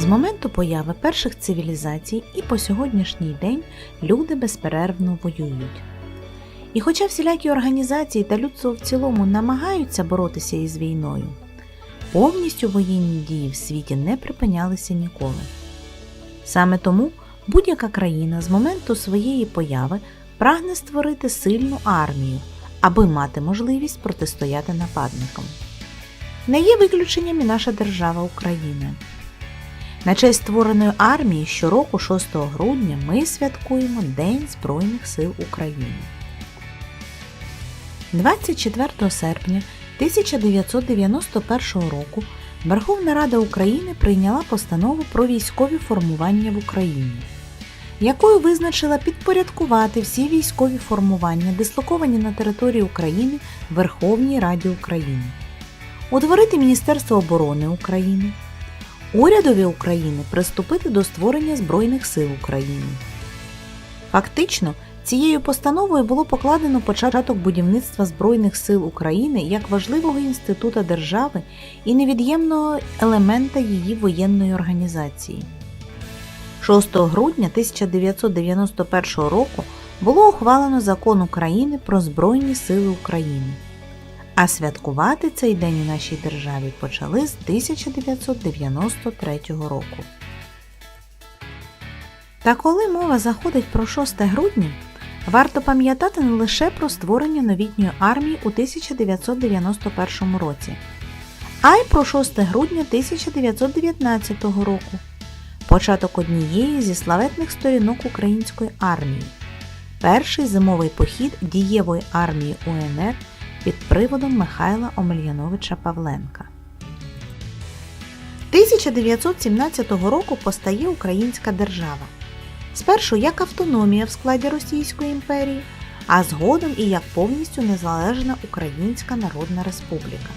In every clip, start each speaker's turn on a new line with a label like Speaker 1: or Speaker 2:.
Speaker 1: З моменту появи перших цивілізацій і по сьогоднішній день люди безперервно воюють. І хоча всілякі організації та людство в цілому намагаються боротися із війною, повністю воєнні дії в світі не припинялися ніколи. Саме тому будь-яка країна з моменту своєї появи прагне створити сильну армію, аби мати можливість протистояти нападникам. Не є виключенням і наша держава Україна. На честь створеної армії щороку 6 грудня ми святкуємо День Збройних сил України. 24 серпня 1991 року Верховна Рада України прийняла постанову про військові формування в Україні, якою визначила підпорядкувати всі військові формування, дислоковані на території України Верховній Раді України, утворити Міністерство оборони України, урядові України приступити до створення Збройних сил України. Фактично, цією постановою було покладено початок будівництва Збройних сил України як важливого інститута держави і невід'ємного елемента її воєнної організації. 6 грудня 1991 року було ухвалено закон України про Збройні Сили України. А святкувати цей день у нашій державі почали з 1993 року. Та коли мова заходить про 6 грудня, варто пам'ятати не лише про створення новітньої армії у 1991 році, а й про 6 грудня 1919 року, початок однієї зі славетних сторінок української армії, перший зимовий похід дієвої армії УНР під приводом Михайла Омельяновича Павленка. 1917 року постає Українська держава. Спершу як автономія в складі Російської імперії, а згодом і як повністю незалежна Українська Народна Республіка.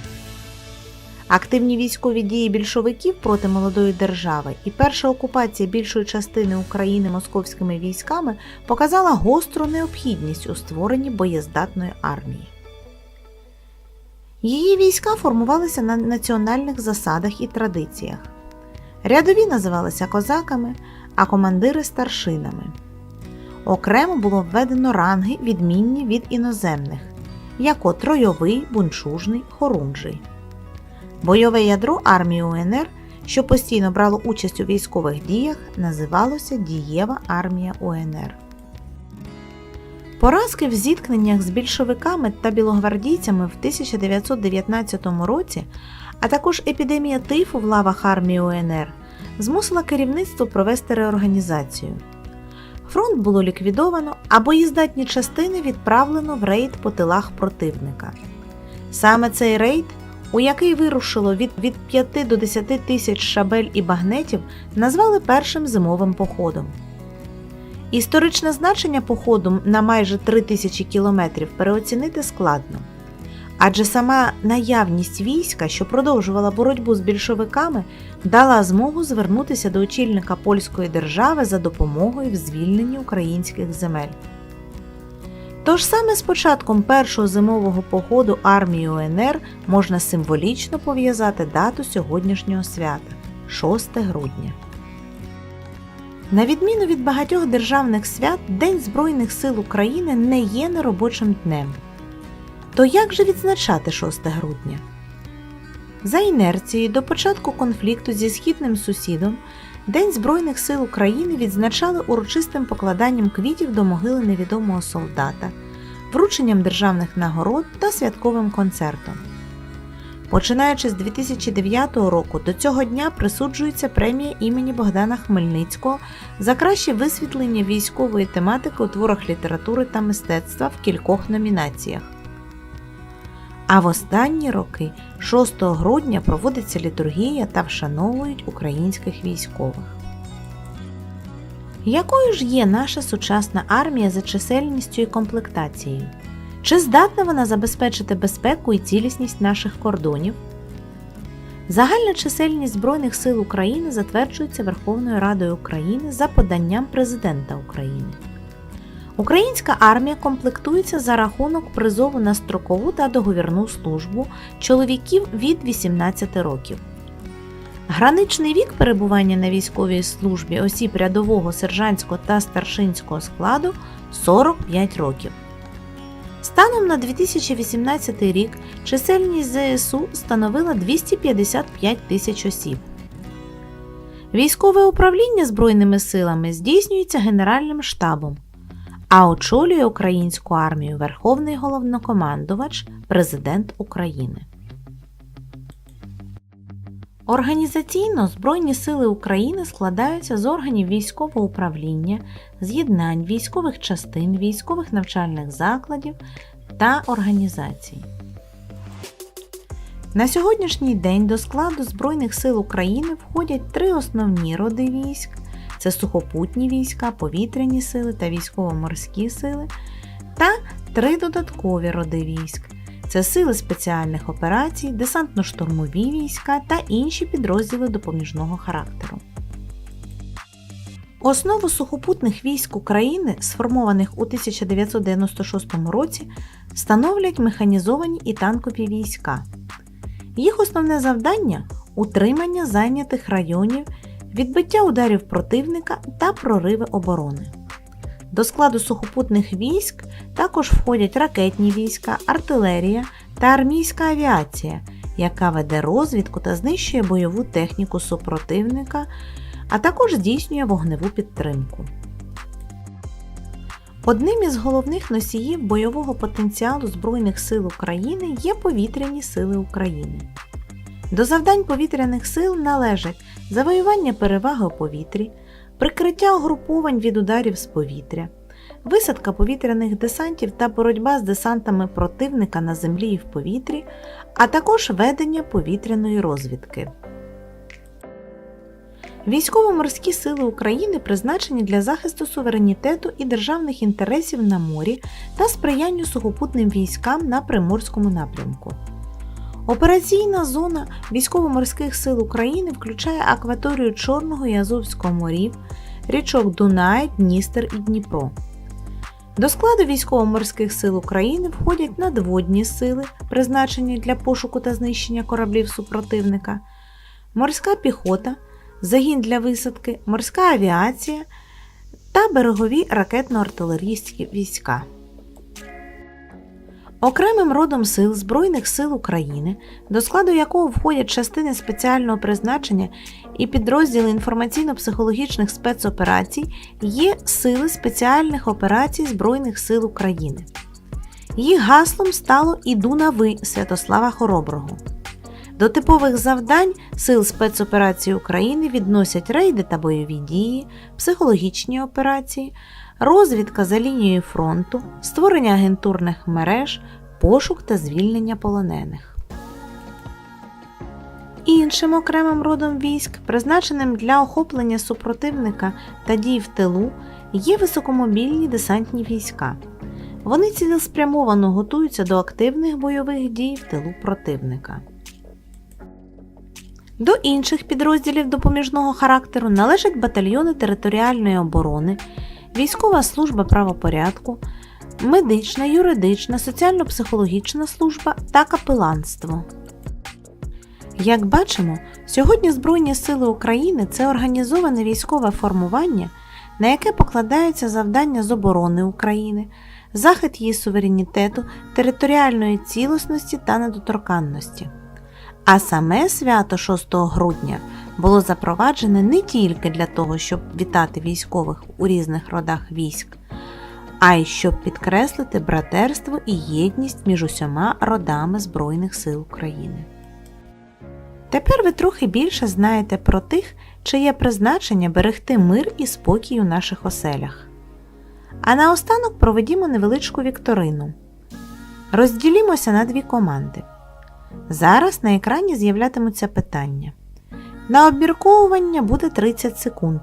Speaker 1: Активні військові дії більшовиків проти молодої держави і перша окупація більшої частини України московськими військами показала гостру необхідність у створенні боєздатної армії. Її війська формувалися на національних засадах і традиціях. Рядові називалися козаками, а командири старшинами. Окремо було введено ранги, відмінні від іноземних, як тройовий, бунчужний, хорунжий. Бойове ядро армії УНР, що постійно брало участь у військових діях, називалося Дієва армія УНР. Поразки в зіткненнях з більшовиками та білогвардійцями в 1919 році, а також епідемія тифу в лавах армії УНР змусила керівництво провести реорганізацію. Фронт було ліквідовано, а боєздатні частини відправлено в рейд по тилах противника. Саме цей рейд, у який вирушило від, від 5 до 10 тисяч шабель і багнетів, назвали першим зимовим походом. Історичне значення походу на майже 3 тисячі кілометрів переоцінити складно. Адже сама наявність війська, що продовжувала боротьбу з більшовиками, дала змогу звернутися до очільника польської держави за допомогою в звільненні українських земель. Тож саме з початком першого зимового походу армії УНР можна символічно пов'язати дату сьогоднішнього свята 6 грудня. На відміну від багатьох державних свят, День Збройних сил України не є неробочим днем. То як же відзначати 6 грудня? За інерцією до початку конфлікту зі східним сусідом День Збройних сил України відзначали урочистим покладанням квітів до могили невідомого солдата, врученням державних нагород та святковим концертом. Починаючи з 2009 року, до цього дня присуджується премія імені Богдана Хмельницького за краще висвітлення військової тематики у творах літератури та мистецтва в кількох номінаціях. А в останні роки 6 грудня проводиться літургія та вшановують українських військових. Якою ж є наша сучасна армія за чисельністю і комплектацією? Чи здатна вона забезпечити безпеку і цілісність наших кордонів? Загальна чисельність Збройних сил України затверджується Верховною Радою України за поданням Президента України. Українська армія комплектується за рахунок призову на строкову та договірну службу чоловіків від 18 років. Граничний вік перебування на військовій службі осіб рядового, сержантського та старшинського складу 45 років. Станом на 2018 рік чисельність ЗСУ становила 255 тисяч осіб. Військове управління Збройними силами здійснюється Генеральним штабом, а очолює українську армію Верховний головнокомандувач Президент України. Організаційно Збройні сили України складаються з органів військового управління, з'єднань військових частин, військових навчальних закладів та організацій. На сьогоднішній день до складу Збройних сил України входять три основні роди військ: це сухопутні війська, повітряні сили та військово-морські сили, та три додаткові роди військ. Це сили спеціальних операцій, десантно-штурмові війська та інші підрозділи допоміжного характеру. Основу сухопутних військ України, сформованих у 1996 році, становлять механізовані і танкові війська. Їх основне завдання утримання зайнятих районів, відбиття ударів противника та прориви оборони. До складу сухопутних військ також входять ракетні війська, артилерія та армійська авіація, яка веде розвідку та знищує бойову техніку супротивника, а також здійснює вогневу підтримку. Одним із головних носіїв бойового потенціалу Збройних сил України є повітряні сили України. До завдань повітряних сил належать завоювання переваги у повітрі, прикриття угруповань від ударів з повітря, висадка повітряних десантів та боротьба з десантами противника на землі і в повітрі, а також ведення повітряної розвідки. Військово-морські сили України призначені для захисту суверенітету і державних інтересів на морі та сприянню сухопутним військам на Приморському напрямку. Операційна зона військово-морських сил України включає акваторію Чорного і Азовського морів, річок Дунай, Дністер і Дніпро. До складу військово-морських сил України входять надводні сили, призначені для пошуку та знищення кораблів супротивника, морська піхота, загін для висадки, морська авіація та берегові ракетно-артилерійські війська. Окремим родом сил Збройних сил України, до складу якого входять частини спеціального призначення і підрозділи інформаційно-психологічних спецоперацій, є Сили спеціальних операцій Збройних сил України. Їх гаслом стало «Іду на ви» Святослава Хороброго. До типових завдань Сил спецоперацій України відносять рейди та бойові дії, психологічні операції, розвідка за лінією фронту, створення агентурних мереж, пошук та звільнення полонених. Іншим окремим родом військ, призначеним для охоплення супротивника та дій в тилу, є високомобільні десантні війська. Вони цілеспрямовано готуються до активних бойових дій в тилу противника. До інших підрозділів допоміжного характеру належать батальйони територіальної оборони, військова служба правопорядку, медична, юридична, соціально-психологічна служба та капеланство. Як бачимо, сьогодні Збройні Сили України це організоване військове формування, на яке покладаються завдання з оборони України, захист її суверенітету, територіальної цілісності та недоторканності. А саме свято 6 грудня було запроваджене не тільки для того, щоб вітати військових у різних родах військ, а й щоб підкреслити братерство і єдність між усіма родами Збройних сил України. Тепер ви трохи більше знаєте про тих, чиє призначення берегти мир і спокій у наших оселях. А наостанок проведімо невеличку вікторину. Розділімося на дві команди. Зараз на екрані з'являтимуться питання. На обмірковування буде 30 секунд.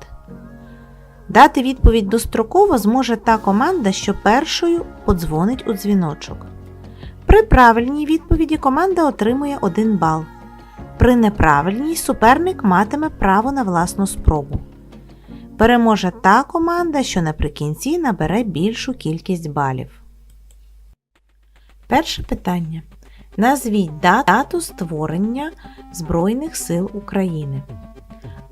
Speaker 1: Дати відповідь достроково зможе та команда, що першою подзвонить у дзвіночок. При правильній відповіді команда отримує 1 бал. При неправильній суперник матиме право на власну спробу. Переможе та команда, що наприкінці набере більшу кількість балів. Перше питання. Назвіть дату створення Збройних сил України.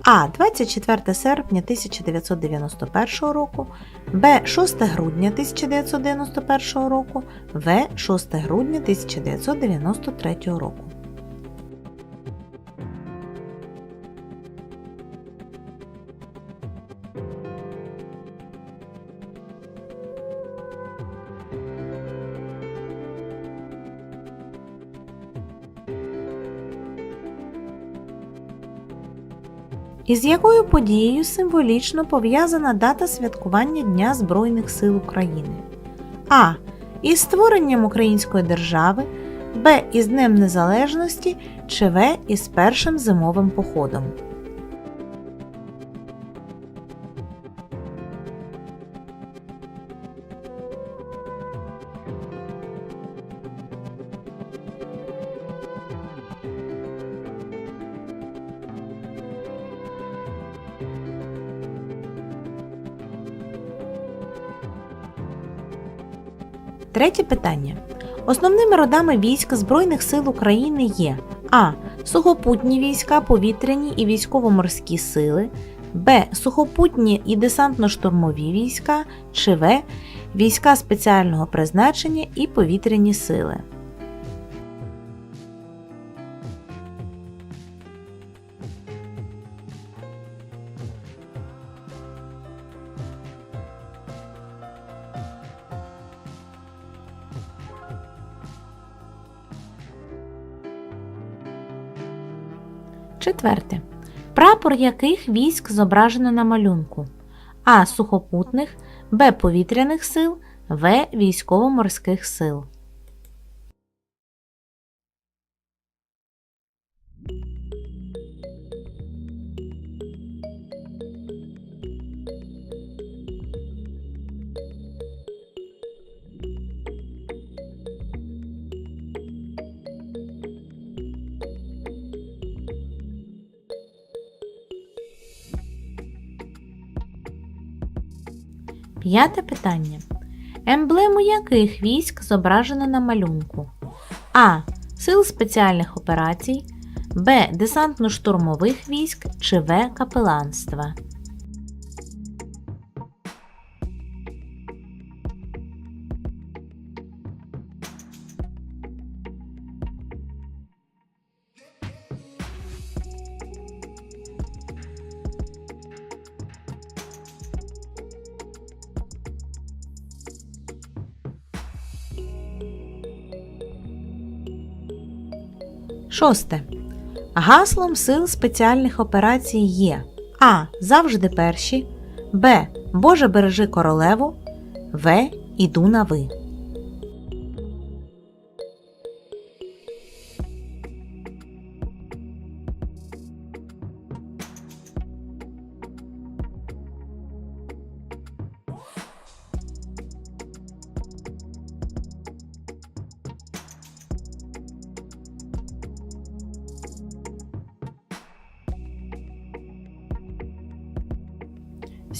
Speaker 1: А. 24 серпня 1991 року, Б. 6 грудня 1991 року, В. 6 грудня 1993 року. Із якою подією символічно пов'язана дата святкування Дня Збройних сил України? А. Із створенням Української держави, Б. Із Днем Незалежності чи В. Із першим зимовим походом. Третє питання. Основними родами військ Збройних сил України є А. Сухопутні війська, повітряні і військово-морські сили, Б. Сухопутні і десантно-штурмові війська, чи В. Війська спеціального призначення і повітряні сили. Четверте. Прапор яких військ зображено на малюнку? А. Сухопутних, Б. Повітряних сил, В. Військово-морських сил. П'яте питання. Емблему яких військ зображено на малюнку? А. Сил спеціальних операцій, Б. Десантно-штурмових військ чи В. Капеланства. Шосте. Гаслом сил спеціальних операцій є А. Завжди перші, Б. Боже бережи королеву, В. Іду на ви.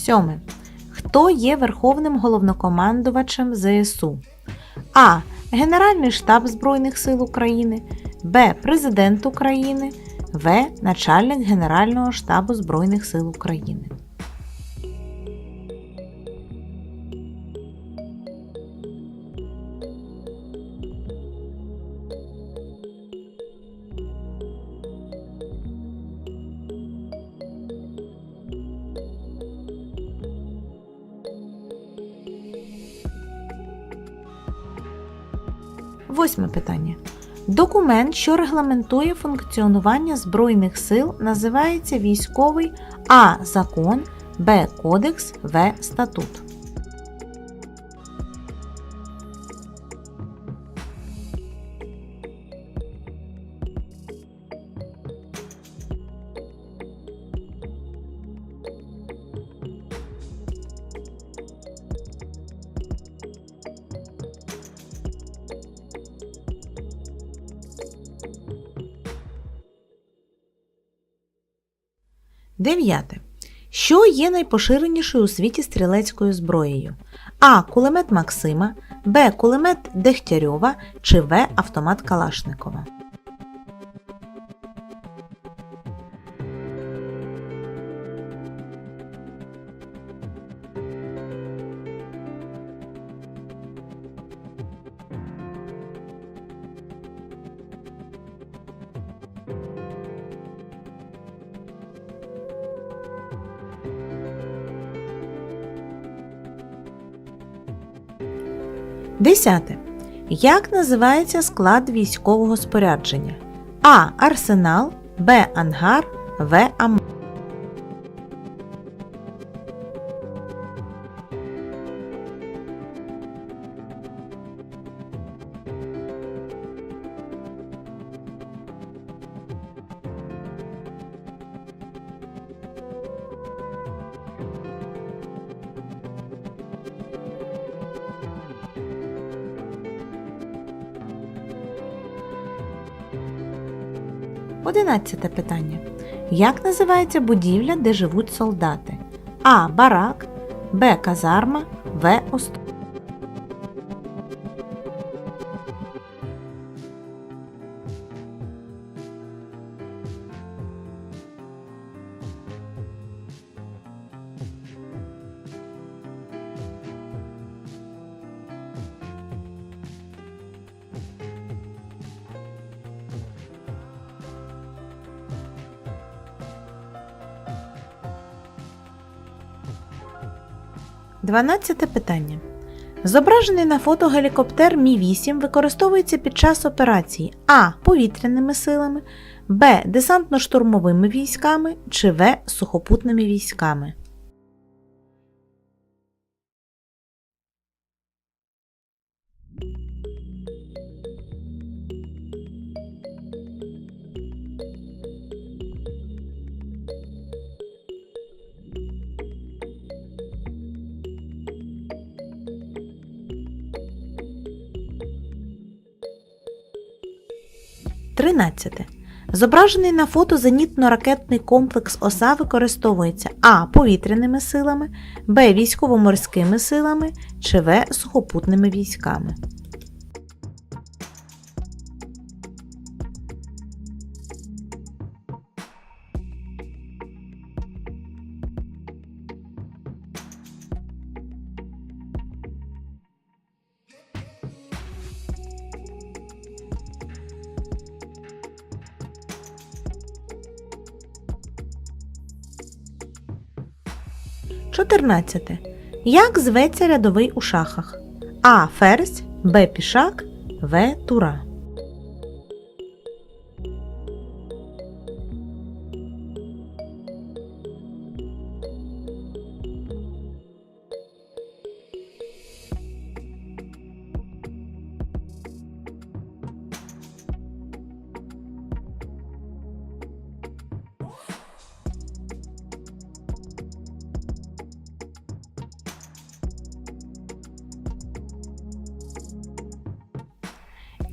Speaker 1: Сьоме. Хто є Верховним головнокомандувачем ЗСУ? А. Генеральний штаб Збройних сил України, Б. Президент України, В. Начальник Генерального штабу Збройних сил України. Восьме питання. Документ, що регламентує функціонування Збройних сил, називається військовий А. Закон, Б. Кодекс, В. Статут. Дев'яте. Що є найпоширенішою у світі стрілецькою зброєю? А. Кулемет Максима, Б. Кулемет Дегтярьова чи В. Автомат Калашникова. Десяте. Як називається склад військового спорядження? А. Арсенал, Б. Ангар, В. Ам. Одинадцяте питання. Як називається будівля, де живуть солдати? А. Барак, Б. Казарма, В. Островок. 12 питання. Зображений на фото гелікоптер Мі-8 використовується під час операції А. Повітряними силами, Б. Десантно-штурмовими військами чи В. Сухопутними військами. Тринадцяте. Зображений на фото зенітно-ракетний комплекс ОСА використовується А. Повітряними силами, Б. Військово-морськими силами чи В. Сухопутними військами. Чотирнадцяте. Як зветься рядовий у шахах? А. Ферзь, Б. Пішак, В. Тура.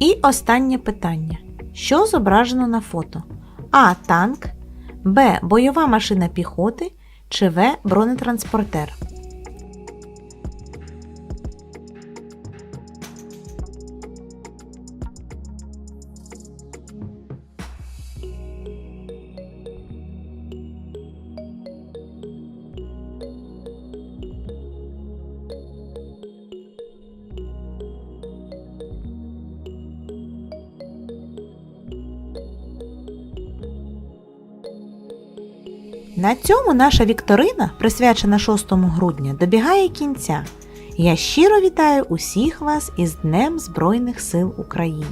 Speaker 1: І останнє питання. Що зображено на фото? А. Танк, Б. Бойова машина піхоти чи В. Бронетранспортер. На цьому наша вікторина, присвячена 6 грудня, добігає кінця. Я щиро вітаю усіх вас із Днем Збройних сил України.